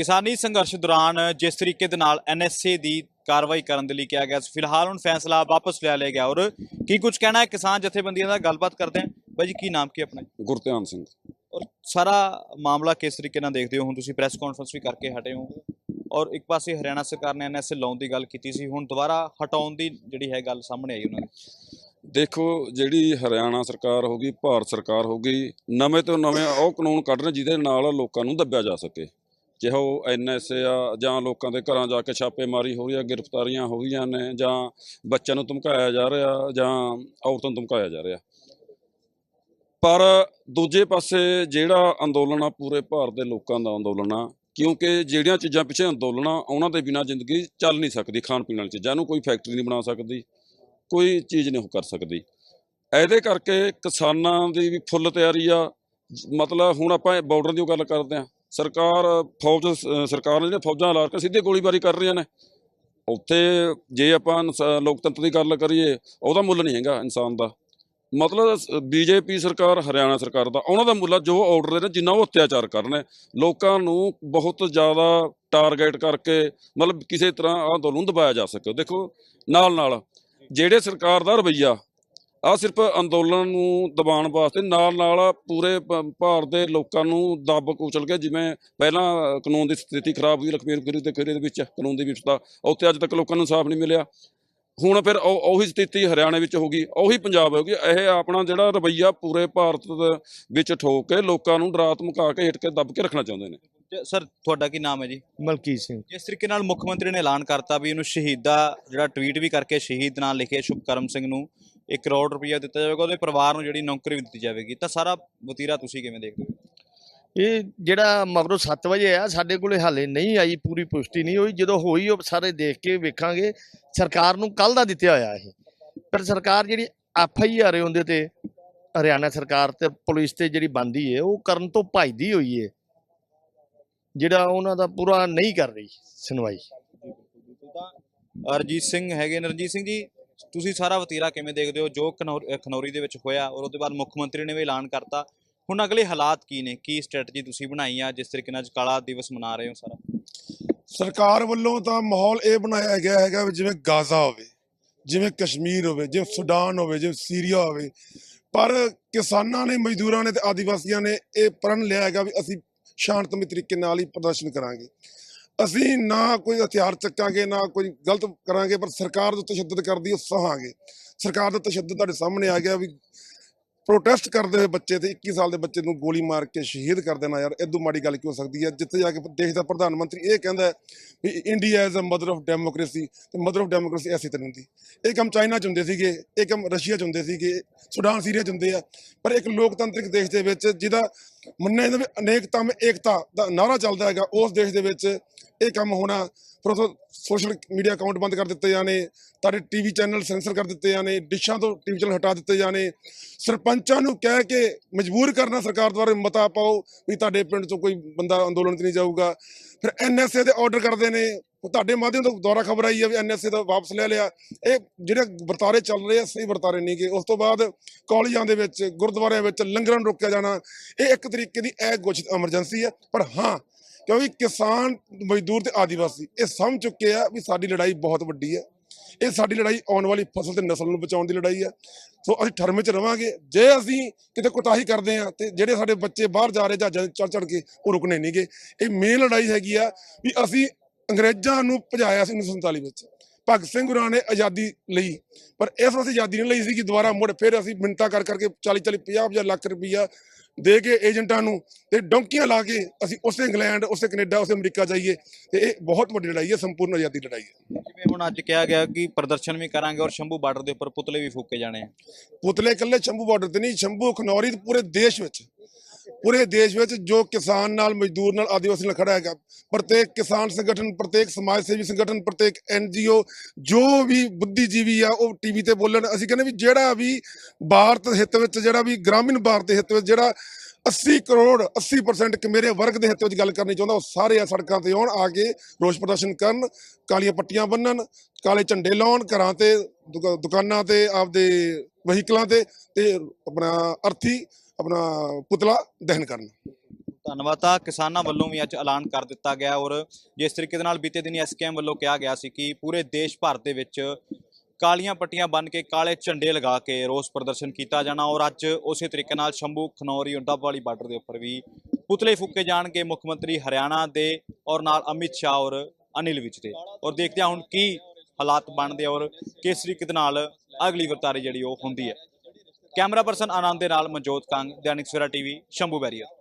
ਕਿਸਾਨੀ ਸੰਘਰਸ਼ ਦੌਰਾਨ ਜਿਸ ਤਰੀਕੇ ਦੇ ਨਾਲ ਐਨਐਸਏ ਦੀ ਕਾਰਵਾਈ ਕਰਨ ਦੇ ਲਈ ਕਿਹਾ ਗਿਆ ਸੀ ਫਿਲਹਾਲ ਹੁਣ ਫੈਸਲਾ ਵਾਪਸ ਲਿਆ ਲਿਆ ਗਿਆ। ਔਰ ਕੀ ਕੁਝ ਕਹਿਣਾ ਹੈ ਕਿਸਾਨ ਜਥੇਬੰਦੀਆਂ ਦਾ ਗੱਲਬਾਤ ਕਰਦੇ ਹਾਂ? ਜੀ ਕੀ ਨਾਮ ਕੀ ਆਪਣਾ? ਗੁਰਧਿਆਨ ਸਿੰਘ। ਔਰ ਸਾਰਾ ਮਾਮਲਾ ਕਿਸ ਤਰੀਕੇ ਨਾਲ ਦੇਖਦੇ ਹੋ? ਹੁਣ ਤੁਸੀਂ ਪ੍ਰੈਸ ਕਾਨਫਰੰਸ ਵੀ ਕਰਕੇ ਹਟੇ ਹੋ। ਔਰ ਇੱਕ ਪਾਸੇ ਹਰਿਆਣਾ ਸਰਕਾਰ ਨੇ ਐਨਐਸਏ ਲਾਉਣ ਦੀ ਗੱਲ ਕੀਤੀ ਸੀ ਹੁਣ ਦੁਬਾਰਾ ਹਟਾਉਣ ਦੀ ਜਿਹੜੀ ਹੈ ਗੱਲ ਸਾਹਮਣੇ ਆਈ ਉਹਨਾਂ ਦੀ। ਦੇਖੋ ਜਿਹੜੀ ਹਰਿਆਣਾ ਸਰਕਾਰ ਹੋ ਗਈ ਭਾਰਤ ਸਰਕਾਰ ਹੋ ਗਈ ਨਵੇਂ ਤੋਂ ਨਵੇਂ ਉਹ ਕਾਨੂੰਨ ਕੱਢ ਰਹੇ ਜਿਹਦੇ ਨਾਲ ਲੋਕਾਂ ਨੂੰ ਦੱਬਿਆ ਜਾ ਸਕੇ। ਚਾਹੇ ਉਹ ਐਨਐਸਏ ਆ ਜਾਂ ਲੋਕਾਂ ਦੇ ਘਰਾਂ ਜਾ ਕੇ ਛਾਪੇਮਾਰੀ ਹੋ ਰਹੀ ਆ, ਗ੍ਰਿਫਤਾਰੀਆਂ ਹੋ ਰਹੀਆਂ ਨੇ ਜਾਂ ਬੱਚਿਆਂ ਨੂੰ ਧਮਕਾਇਆ ਜਾ ਰਿਹਾ ਜਾਂ ਔਰਤਾਂ ਨੂੰ ਧਮਕਾਇਆ ਜਾ ਰਿਹਾ। ਪਰ ਦੂਜੇ ਪਾਸੇ ਜਿਹੜਾ ਅੰਦੋਲਨ ਆ ਪੂਰੇ ਭਾਰਤ ਦੇ ਲੋਕਾਂ ਦਾ ਅੰਦੋਲਨ ਆ, ਕਿਉਂਕਿ ਜਿਹੜੀਆਂ ਚੀਜ਼ਾਂ ਪਿੱਛੇ ਅੰਦੋਲਨ ਆ, ਉਹਨਾਂ ਦੇ ਬਿਨਾਂ ਜ਼ਿੰਦਗੀ ਚੱਲ ਨਹੀਂ ਸਕਦੀ ਖਾਣ ਪੀਣ ਵਾਲੀ ਚੀਜ਼ਾਂ ਨੂੰ, ਕੋਈ ਫੈਕਟਰੀ ਨਹੀਂ ਬਣਾ ਸਕਦੀ, ਕੋਈ ਚੀਜ਼ ਨਹੀਂ ਉਹ ਕਰ ਸਕਦੀ। ਇਹਦੇ ਕਰਕੇ ਕਿਸਾਨਾਂ ਦੀ ਵੀ ਫੁੱਲ ਤਿਆਰੀ ਆ, ਮਤਲਬ ਹੁਣ ਆਪਾਂ ਬਾਰਡਰ ਦੀ ਉਹ ਗੱਲ ਕਰਦੇ ਆ ਸਰਕਾਰ ਫੌਜ, ਸਰਕਾਰ ਨੇ ਜਿਹੜੀਆਂ ਫੌਜਾਂ ਲਾ ਕੇ ਸਿੱਧੇ ਗੋਲੀਬਾਰੀ ਕਰ ਰਹੀਆਂ ਨੇ। ਉੱਥੇ ਜੇ ਆਪਾਂ ਇਨਸਾ- ਲੋਕਤੰਤਰ ਦੀ ਗੱਲ ਕਰੀਏ, ਉਹਦਾ ਮੁੱਲ ਨਹੀਂ ਹੈਗਾ ਇਨਸਾਨ ਦਾ। ਮਤਲਬ ਬੀਜੇਪੀ ਸਰਕਾਰ, ਹਰਿਆਣਾ ਸਰਕਾਰ ਦਾ, ਉਹਨਾਂ ਦਾ ਮੁੱਲ ਜੋ ਆਰਡਰ ਦੇ ਨੇ, ਜਿੰਨਾ ਉਹ ਅਤਿਆਚਾਰ ਕਰਨੇ ਲੋਕਾਂ ਨੂੰ ਬਹੁਤ ਜ਼ਿਆਦਾ ਟਾਰਗੇਟ ਕਰਕੇ, ਮਤਲਬ ਕਿਸੇ ਤਰ੍ਹਾਂ ਆਹ ਅੰਦੋਲਨ ਦਬਾਇਆ ਜਾ ਸਕੇ। ਦੇਖੋ ਨਾਲ ਨਾਲ ਜਿਹੜੇ ਸਰਕਾਰ ਦਾ ਰਵਈਆ ਆ ਸਿਰਫ ਅੰਦੋਲਨ ਨੂੰ ਦਬਾਉਣ ਵਾਸਤੇ ਨਾਲ ਨਾਲ ਪੂਰੇ ਭਾਰਤ ਦੇ ਲੋਕਾਂ ਨੂੰ ਦੱਬ ਕੁਚਲ ਕੇ ਜਿਵੇਂ ਪਹਿਲਾਂ ਕਾਨੂੰਨ ਦੀ ਸਥਿਤੀ ਖਰਾਬ ਹੋਈ ਲਖਬੀਰ ਗਿਰੀ ਦੇ ਖੇਰੇ ਦੇ ਵਿੱਚ ਕਾਨੂੰਨ ਦੀ ਵਿਵਸਥਾ ਉੱਥੇ ਅੱਜ ਤੱਕ ਲੋਕਾਂ ਨੂੰ ਇਨਸਾਫ ਨਹੀਂ ਮਿਲਿਆ। ਹੁਣ ਫਿਰ ਉਹ- ਉਹੀ ਸਥਿਤੀ ਹਰਿਆਣਾ ਵਿੱਚ ਹੋ ਗਈ ਉਹੀ ਪੰਜਾਬ ਹੋ ਗਈ ਇਹ ਆਪਣਾ ਜਿਹੜਾ ਰਵਈਆ ਪੂਰੇ ਭਾਰਤ ਦੇ ਵਿੱਚ ਠੋਕ ਕੇ ਲੋਕਾਂ ਨੂੰ ਡਰਾ ਧਮਕਾ ਕੇ ਹਿੱਟ ਕੇ ਦੱਬ ਕੇ ਰੱਖਣਾ ਚਾਹੁੰਦੇ ਨੇ। ਸਰ ਤੁਹਾਡਾ ਕੀ ਨਾਮ ਹੈ ਜੀ? ਮਲਕੀਤ ਸਿੰਘ। ਜਿਸ ਤਰੀਕੇ ਨਾਲ ਮੁੱਖ ਮੰਤਰੀ ਨੇ ਐਲਾਨ ਕਰਤਾ ਵੀ ਇਹਨੂੰ ਸ਼ਹੀਦ ਦਾ ਜਿਹੜਾ ਟਵੀਟ ਵੀ ਕਰਕੇ ਸ਼ਹੀਦ ਨਾਂ ਲਿਖੇ ਸ਼ੁਭਕਰਮ ਸਿੰਘ ਨੂੰ 1 ਕਰੋੜ ਰੁਪਈਆ ਦਿੱਤਾ ਜਾਵੇਗਾ ਉਹਦੇ ਪਰਿਵਾਰ ਨੂੰ ਜਿਹੜੀ ਨੌਕਰੀ ਵੀ ਦਿੱਤੀ ਜਾਵੇਗੀ। ਤਾਂ ਸਾਰਾ ਵਤੀਰਾ ਤੁਸੀਂ ਕਿਵੇਂ ਦੇਖਦੇ ਹੋ? ਇਹ ਜਿਹੜਾ ਮਗਰੋਂ 7 ਵਜੇ ਆ ਸਾਡੇ ਕੋਲੇ ਹਾਲੇ ਨਹੀਂ ਆਈ ਪੂਰੀ ਪੁਸ਼ਟੀ ਨਹੀਂ ਹੋਈ। ਜਦੋਂ ਹੋਈ ਉਹ ਸਾਰੇ ਦੇਖ ਕੇ ਵੇਖਾਂਗੇ। ਸਰਕਾਰ ਨੂੰ ਕੱਲ ਦਾ ਦਿੱਤਿਆ ਹੋਇਆ ਇਹ। ਪਰ ਸਰਕਾਰ ਜਿਹੜੀ ਐਫ ਆਈ ਆਰ ਉਹਦੇ ਤੇ ਹਰਿਆਣਾ ਸਰਕਾਰ ਤੇ ਪੁਲਿਸ ਤੇ ਜਿਹੜੀ ਬੰਦੀ ਹੈ ਉਹ ਕਰਨ ਤੋਂ ਭੱਜਦੀ ਹੋਈ ਹੈ ਜਿਹੜਾ ਉਹਨਾਂ ਦਾ ਪੂਰਾ ਨਹੀਂ ਕਰ ਰਹੀ ਸੁਣਵਾਈ। ਅਰਜੀਤ ਸਿੰਘ ਹੈਗੇ ਨੇ। ਰਣਜੀਤ ਸਿੰਘ ਜੀ ਤੁਸੀਂ ਸਾਰਾ ਵਤੀਰਾ ਕਿਵੇਂ ਦੇਖਦੇ ਹੋ? ਜੋ ਖਨੌਰੀ ਦੇ ਵਿੱਚ ਹੋਇਆ ਔਰ ਉਹਦੇ ਬਾਅਦ ਮੁੱਖ ਮੰਤਰੀ ਨੇ ਵੀ ਐਲਾਨ ਕਰਤਾ। ਹੁਣ ਅਗਲੇ ਹਾਲਾਤ ਕੀ ਨੇ? ਕੀ ਸਟ੍ਰੈਟਜੀ ਤੁਸੀਂ ਬਣਾਈ ਆ? ਜਿਸ ਤਰੀਕੇ ਨਾਲ ਕਾਲਾ ਦਿਵਸ ਮਨਾ ਰਹੇ ਹੋ ਸਾਰਾ? ਸਰਕਾਰ ਵੱਲੋਂ ਤਾਂ ਮਾਹੌਲ ਇਹ ਬਣਾਇਆ ਗਿਆ ਹੈਗਾ ਵੀ ਜਿਵੇਂ ਗਾਜ਼ਾ ਹੋਵੇ, ਜਿਵੇਂ ਕਸ਼ਮੀਰ ਹੋਵੇ, ਜਿਵੇਂ ਸੁਡਾਨ ਹੋਵੇ, ਜਿਵੇਂ ਸੀਰੀਆ ਹੋਵੇ, ਪਰ ਕਿਸਾਨਾਂ ਨੇ, ਮਜ਼ਦੂਰਾਂ ਨੇ ਤੇ ਆਦੀਵਾਸੀਆਂ ਨੇ ਇਹ ਪ੍ਰਣ ਲਿਆ ਹੈਗਾ ਵੀ ਅਸੀਂ ਸ਼ਾਂਤਮਈ ਤਰੀਕੇ ਨਾਲ ਹੀ ਪ੍ਰਦਰਸ਼ਨ ਕਰਾਂਗੇ। ਅਸੀਂ ਨਾ ਕੋਈ ਹਥਿਆਰ ਚੱਕਾਂਗੇ, ਨਾ ਕੋਈ ਗਲਤ ਕਰਾਂਗੇ, ਪਰ ਸਰਕਾਰ ਜੋ ਤਸ਼ੱਦਦ ਕਰਦੀ ਉਹ ਸਹਾਂਗੇ ਸਰਕਾਰ ਦਾ ਤਸ਼ੱਦਦ ਤੁਹਾਡੇ ਸਾਹਮਣੇ ਆ ਗਿਆ ਵੀ ਪ੍ਰੋਟੈਸਟ ਕਰਦੇ ਹੋਏ ਬੱਚੇ ਤੇ 21 ਸਾਲ ਦੇ ਬੱਚੇ ਨੂੰ ਗੋਲੀ ਮਾਰ ਕੇ ਸ਼ਹੀਦ ਕਰ ਦੇਣਾ ਯਾਰ ਇਦੋਂ ਮਾੜੀ ਗੱਲ ਕੀ ਹੋ ਸਕਦੀ ਹੈ? ਜਿੱਥੇ ਜਾ ਕੇ ਦੇਸ਼ ਦਾ ਪ੍ਰਧਾਨ ਮੰਤਰੀ ਇਹ ਕਹਿੰਦਾ ਹੈ ਵੀ India is a mother of democracy ਤੇ ਮਦਰ ਆਫ ਡੈਮੋਕ੍ਰੇਸੀ ਐਸੀ ਤਰ੍ਹਾਂ ਹੁੰਦੀ ਇਹ ਕੰਮ ਚਾਈਨਾ ਚ ਹੁੰਦੇ ਸੀਗੇ, ਇਹ ਕੰਮ ਰਸ਼ੀਆ ਚ ਹੁੰਦੇ ਸੀਗੇ, ਸੁਡਾਨ, ਸੀਰੀਆ ਚ ਹੁੰਦੇ ਆ, ਪਰ ਇੱਕ ਲੋਕਤੰਤਰਿਕ ਦੇਸ਼ ਦੇ ਵਿੱਚ ਜਿਹਦਾ ਮੰਨਿਆ ਜਾਂਦਾ ਵੀ ਅਨੇਕਤਾ ਏਕਤਾ ਦਾ ਨਾਰਾ ਚੱਲਦਾ ਹੈਗਾ। ਉਸ ਦੇਸ਼ ਦੇ ਵਿੱਚ ਇਹ ਕੰਮ ਹੋਣਾ, ਫਿਰ ਉਥੋਂ ਸੋਸ਼ਲ ਮੀਡੀਆ ਅਕਾਊਂਟ ਬੰਦ ਕਰ ਦਿੱਤੇ ਜਾਣੇ, ਤੁਹਾਡੇ ਟੀਵੀ ਚੈਨਲ ਸੈਂਸਰ ਕਰ ਦਿੱਤੇ ਜਾਣੇ, ਡਿਸ਼ਾਂ ਤੋਂ ਟੀਵੀ ਚੈਨਲ ਹਟਾ ਦਿੱਤੇ ਜਾਣੇ। ਸਰਪੰਚਾਂ ਨੂੰ ਕਹਿ ਕੇ ਮਜਬੂਰ ਕਰਨਾ ਸਰਕਾਰ ਦੁਆਰਾ ਮਤਾ ਪਾਓ ਵੀ ਤੁਹਾਡੇ ਪਿੰਡ 'ਚੋਂ ਕੋਈ ਬੰਦਾ ਅੰਦੋਲਨ 'ਚ ਨਹੀਂ ਜਾਊਗਾ। ਫਿਰ ਐਨਐਸਏ ਦੇ ਆਰਡਰ ਕਰਦੇ ਨੇ। ਤੁਹਾਡੇ ਮਾਧਿਅਮ ਤੋਂ ਦੁਆਰਾ ਖਬਰ ਆਈ ਹੈ ਵੀ ਐਨਐਸਏ ਦਾ ਵਾਪਸ ਲੈ ਲਿਆ। ਇਹ ਜਿਹੜੇ ਵਰਤਾਰੇ ਚੱਲ ਰਹੇ ਆ ਸਹੀ ਵਰਤਾਰੇ ਨਹੀਂਗੇ ਉਸ ਤੋਂ ਬਾਅਦ ਕਾਲਜਾਂ ਦੇ ਵਿੱਚ, ਗੁਰਦੁਆਰਿਆਂ ਵਿੱਚ ਲੰਗਰਾਂ ਨੂੰ ਰੋਕਿਆ ਜਾਣਾ, ਇਹ ਇੱਕ ਤਰੀਕੇ ਦੀ ਇਹ ਘੋਸ਼ਿਤ ਐਮਰਜੈਂਸੀ ਹੈ ਪਰ ਹਾਂ, ਕਿਉਂਕਿ ਕਿਸਾਨ, ਮਜ਼ਦੂਰ ਤੇ ਆਦੀਵਾਸੀ, ਇਹ ਸਮਝ ਚੁੱਕੇ ਆ ਵੀ ਸਾਡੀ ਲੜਾਈ ਬਹੁਤ ਵੱਡੀ ਹੈ ਇਹ ਸਾਡੀ ਲੜਾਈ ਆਉਣ ਵਾਲੀ ਫਸਲ ਤੇ ਨਸਲ ਨੂੰ ਬਚਾਉਣ ਦੀ ਲੜਾਈ ਹੈ ਸੋ ਅਸੀਂ ਠਰਮੇ 'ਚ ਰਵਾਂਗੇ। ਜੇ ਅਸੀਂ ਕਿਤੇ ਕੁਤਾਹੀ ਕਰਦੇ ਆ ਤੇ ਜਿਹੜੇ ਸਾਡੇ ਬੱਚੇ ਬਾਹਰ ਜਾ ਰਹੇ ਜਹਾਜ਼ਾਂ 'ਚ ਚੜ ਚੜ ਕੇ, ਉਹ ਰੁਕਣੇ ਨਹੀਂਗੇ ਇਹ ਮੇਨ ਲੜਾਈ ਹੈਗੀ ਆ ਵੀ ਅਸੀਂ ਅੰਗਰੇਜ਼ਾਂ ਨੂੰ ਭਜਾਇਆ ਸੀ 1947 ਵਿੱਚ। ਭਗਤ ਸਿੰਘ ਗੁਰਾਂ ਨੇ ਆਜ਼ਾਦੀ ਲਈ ਪਰ ਇਸ ਵਾਸਤੇ ਆਜ਼ਾਦੀ ਨਹੀਂ ਲਈ ਸੀ ਕਿ ਦੁਬਾਰਾ ਮੁੜ ਫਿਰ ਅਸੀਂ ਮਿੰਤਾ ਕਰ ਕਰਕੇ 40 40 50 50 ਲੱਖ ਰੁਪਈਆ ਦੇ ਕੇ ਏਜੰਟਾਂ ਨੂੰ ਤੇ ਡੌਂਕੀਆਂ ਲਾ ਕੇ ਅਸੀਂ ਉਸੇ ਇੰਗਲੈਂਡ ਉਸੇ ਕੈਨੇਡਾ ਉਸੇ ਅਮਰੀਕਾ ਜਾਈਏ ਤੇ ਇਹ ਬਹੁਤ ਵੱਡੀ ਲੜਾਈ ਹੈ ਸੰਪੂਰਨ ਆਜ਼ਾਦੀ ਲੜਾਈ ਹੈ। ਜਿਵੇਂ ਹੁਣ ਅੱਜ ਕਿਹਾ ਗਿਆ ਕਿ ਪ੍ਰਦਰਸ਼ਨ ਵੀ ਕਰਾਂਗੇ ਔਰ ਸ਼ੰਭੂ ਬਾਰਡਰ ਦੇ ਉੱਪਰ ਪੁਤਲੇ ਵੀ ਫੂਕੇ ਜਾਣੇ ਆ। ਪੁਤਲੇ ਇਕੱਲੇ ਸ਼ੰਭੂ ਬਾਰਡਰ ਤੇ ਨਹੀਂ ਸ਼ੰਭੂ ਖਨੌਰੀ ਪੂਰੇ ਦੇਸ਼ ਵਿੱਚ ਪੂਰੇ ਦੇਸ਼ ਵਿੱਚ ਜੋ ਕਿਸਾਨ ਨਾਲ, ਮਜ਼ਦੂਰ ਨਾਲ ਆਦੀਵਾਸੀ ਨਾਲ ਖੜਾ ਹੈਗਾ, ਪ੍ਰਤੇਕ ਕਿਸਾਨ ਸੰਗਠਨ, ਪ੍ਰਤੇਕ ਸਮਾਜ ਸੇਵੀ ਸੰਗਠਨ, ਪ੍ਰਤੇਕ ਐਨਜੀਓ ਜੋ ਵੀ ਬੁੱਧੀਜੀਵੀ ਆ, ਉਹ ਟੀਵੀ ਤੇ ਬੋਲਣ। ਅਸੀਂ ਕਹਿੰਦੇ ਵੀ ਜਿਹੜਾ ਵੀ ਭਾਰਤ ਹਿੱਤ ਵਿੱਚ, ਜਿਹੜਾ ਵੀ ਗ੍ਰਾਮੀਣ ਭਾਰਤ ਦੇ ਹਿੱਤ ਵਿੱਚ, ਜਿਹੜਾ 80 ਕਰੋੜ 80% ਕਿ ਮੇਰੇ ਵਰਗ ਦੇ ਹਿੱਤ ਵਿੱਚ ਗੱਲ ਕਰਨੀ ਚਾਹੁੰਦਾ, ਉਹ ਸਾਰੇ ਆ ਸੜਕਾਂ ਤੇ ਆਉਣ, ਆ ਕੇ ਰੋਸ ਪ੍ਰਦਰਸ਼ਨ ਕਰਨ, ਕਾਲੀਆਂ ਪੱਟੀਆਂ ਬੰਨਣ, ਕਾਲੇ ਝੰਡੇ ਲਾਉਣ, ਘਰਾਂ ਤੇ, ਦੁਕਾ- ਦੁਕਾਨਾਂ ਤੇ, ਆਪਦੇ ਵਹੀਕਲਾਂ ਤੇ ਤੇ ਆਪਣਾ ਅਰਥੀ ਆਪਣਾ ਪੁਤਲਾ ਦਹਨ ਕਰਨਾ। ਧੰਨਵਾਦ। ਤਾਂ ਕਿਸਾਨਾਂ ਵੱਲੋਂ ਵੀ ਅੱਜ ਐਲਾਨ ਕਰ ਦਿੱਤਾ ਗਿਆ ਔਰ ਜਿਸ ਤਰੀਕੇ ਦੇ ਨਾਲ ਬੀਤੇ ਦਿਨੀ ਐਸਕੇਐਮ ਵੱਲੋਂ ਕਿਹਾ ਗਿਆ ਸੀ ਕਿ ਪੂਰੇ ਦੇਸ਼ ਭਰ ਦੇ ਵਿੱਚ ਕਾਲੀਆਂ ਪੱਟੀਆਂ ਬੰਨ ਕੇ ਕਾਲੇ ਝੰਡੇ ਲਗਾ ਕੇ ਰੋਸ ਪ੍ਰਦਰਸ਼ਨ ਕੀਤਾ ਜਾਣਾ ਔਰ ਅੱਜ ਉਸੇ ਤਰੀਕੇ ਨਾਲ ਸ਼ੰਭੂ, ਖਨੌਰੀ ਡੱਬ ਵਾਲੀ ਬਾਰਡਰ ਦੇ ਉੱਪਰ ਵੀ ਪੁਤਲੇ ਫੂਕੇ ਜਾਣਗੇ ਮੁੱਖ ਮੰਤਰੀ ਹਰਿਆਣਾ ਦੇ ਔਰ ਨਾਲ ਅਮਿਤ ਸ਼ਾਹ ਔਰ ਅਨਿਲ ਵਿਜ ਦੇ। ਔਰ ਦੇਖਦੇ ਹਾਂ ਹੁਣ ਕੀ ਹਾਲਾਤ ਬਣਦੇ ਔਰ ਕਿਸ ਤਰੀਕੇ ਦੇ ਨਾਲ ਅਗਲੀ ਵਰਤਾਰੇ ਜਿਹੜੀ ਉਹ ਹੁੰਦੀ ਹੈ। ਕੈਮਰਾ ਪਰਸਨ ਆਨੰਦ ਦੇ ਨਾਲ ਮਨਜੋਤ ਕੰਗ ਦੈਨਿਕ ਸਵੇਰਾ ਟੀਵੀ ਸ਼ੰਭੂ ਬੈਰੀਅਰ।